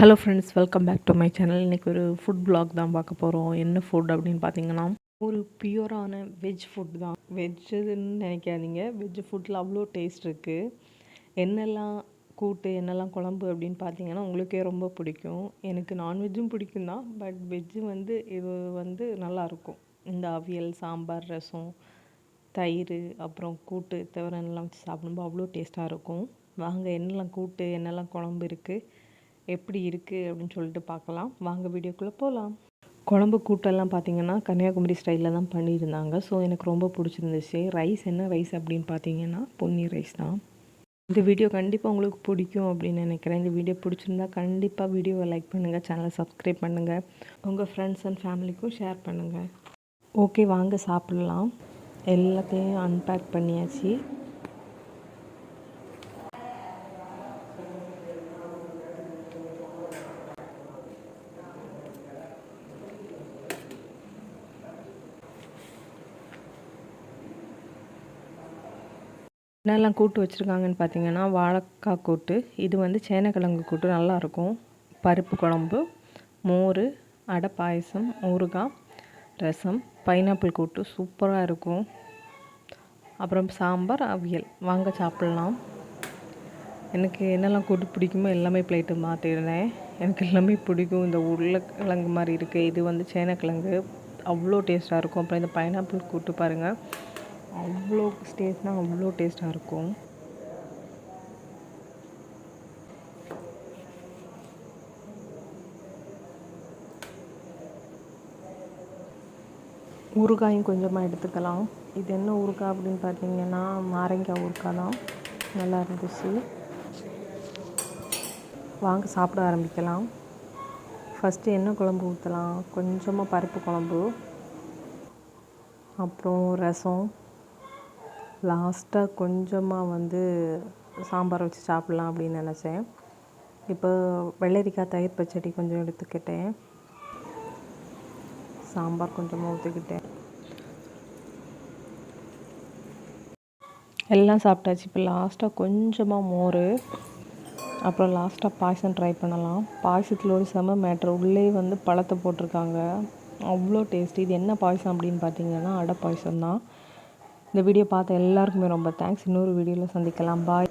Hello friends welcome back to my channel இன்றைக்கி ஒரு food black தான் பார்க்க போகிறோம் என்ன ஃபுட் அப்படின்னு பார்த்தீங்கன்னா ஒரு பியூரான வெஜ் ஃபுட் தான். வெஜ்ஜுன்னு நினைக்காதீங்க. வெஜ் ஃபுட்டில் அவ்வளோ டேஸ்ட் இருக்குது என்னெல்லாம் கூட்டு என்னெல்லாம் குழம்பு அப்படின்னு பார்த்தீங்கன்னா உங்களுக்கே ரொம்ப பிடிக்கும். எனக்கு நான்வெஜ்ஜும் பிடிக்கும் தான். பட் வெஜ்ஜு வந்து இது வந்து நல்லாயிருக்கும் இந்த அவியல் சாம்பார் ரசம் தயிர் அப்புறம் கூட்டு துவரன்லாம் வச்சு சாப்பிடும்போது அவ்வளோ டேஸ்ட்டாக இருக்கும். வாங்க என்னெல்லாம் கூட்டு என்னெல்லாம் குழம்பு இருக்குது எப்படி இருக்குது அப்படின்னு சொல்லிட்டு பார்க்கலாம். வாங்க வீடியோக்குள்ளே போகலாம் குழம்பு கூட்டெல்லாம் பார்த்தீங்கன்னா கன்னியாகுமரி ஸ்டைலில் தான் பண்ணியிருந்தாங்க. ஸோ எனக்கு ரொம்ப பிடிச்சிருந்துச்சு. ரைஸ் என்ன ரைஸ் அப்படின்னு பார்த்தீங்கன்னா பொன்னி ரைஸ் தான். இந்த வீடியோ கண்டிப்பாக உங்களுக்கு பிடிக்கும் அப்படின்னு நினைக்கிறேன். இந்த வீடியோ பிடிச்சிருந்தா கண்டிப்பாக வீடியோவை லைக் பண்ணுங்கள் சேனலை சப்ஸ்கிரைப் பண்ணுங்கள் உங்கள் ஃப்ரெண்ட்ஸ் அண்ட் ஃபேமிலிக்கும் ஷேர் பண்ணுங்கள் ஓகே வாங்க சாப்பிட்லாம். எல்லாத்தையும் அன்பேக் பண்ணியாச்சு. என்னெல்லாம் கூட்டு வச்சுருக்காங்கன்னு பார்த்தீங்கன்னா வாழைக்காய் கூட்டு இது வந்து சேனக்கிழங்கு கூட்டு நல்லாயிருக்கும். பருப்பு குழம்பு மோர் அடை பாயசம் ஊறுகாய் ரசம் பைனாப்பிள் கூட்டு சூப்பராக இருக்கும். அப்புறம் சாம்பார் அவியல். வாங்க சாப்பிட்லாம். எனக்கு என்னெல்லாம் கூட்டு பிடிக்குமோ எல்லாமே பிளேட்டு மாற்றிடுறேன். எனக்கு எல்லாமே பிடிக்கும். இந்த உருளைக்கிழங்கு மாதிரி இருக்குது இது வந்து சேனக்கிழங்கு. அவ்வளோ டேஸ்ட்டாக இருக்கும். அப்புறம் இந்த பைனாப்பிள் கூட்டு பாருங்கள் அவ்வளோ டேஸ்ட்னால் அவ்வளோ டேஸ்ட்டாக இருக்கும். ஊறுகாயும் கொஞ்சமாக எடுத்துக்கலாம். இது என்ன ஊறுகாய் அப்படின்னு பார்த்தீங்கன்னா நாரங்காய் ஊறுகாய் தான். நல்லா இருந்துச்சு. வாங்க சாப்பிட ஆரம்பிக்கலாம். ஃபஸ்ட்டு என்ன குழம்பு ஊற்றலாம் கொஞ்சமாக பருப்பு குழம்பு. அப்புறம் ரசம். லாஸ்ட்டாக கொஞ்சமாக வந்து சாம்பார் வச்சு சாப்பிட்லாம் அப்படின்னு நினச்சேன். இப்போ வெள்ளரிக்காய் தயிர் பச்சடி கொஞ்சம் எடுத்துக்கிட்டேன். சாம்பார் கொஞ்சமாக ஊற்றிக்கிட்டேன் எல்லாம் சாப்பிட்டாச்சு. இப்போ லாஸ்ட்டாக கொஞ்சமாக மோர். அப்புறம் லாஸ்ட்டாக பாயசம் ட்ரை பண்ணலாம். பாயசத்தில் ஒரு செம மேட்ரு உள்ளே வந்து பழத்தை போட்டிருக்காங்க. அவ்வளோ டேஸ்ட்டு இது என்ன பாயசம் அப்படின்னு பார்த்தீங்கன்னா அடை பாயசம் தான் இந்த வீடியோ பார்த்த எல்லாருக்குமே ரொம்ப தேங்க்ஸ் இன்னொரு வீடியோவில் சந்திக்கலாம். பாய்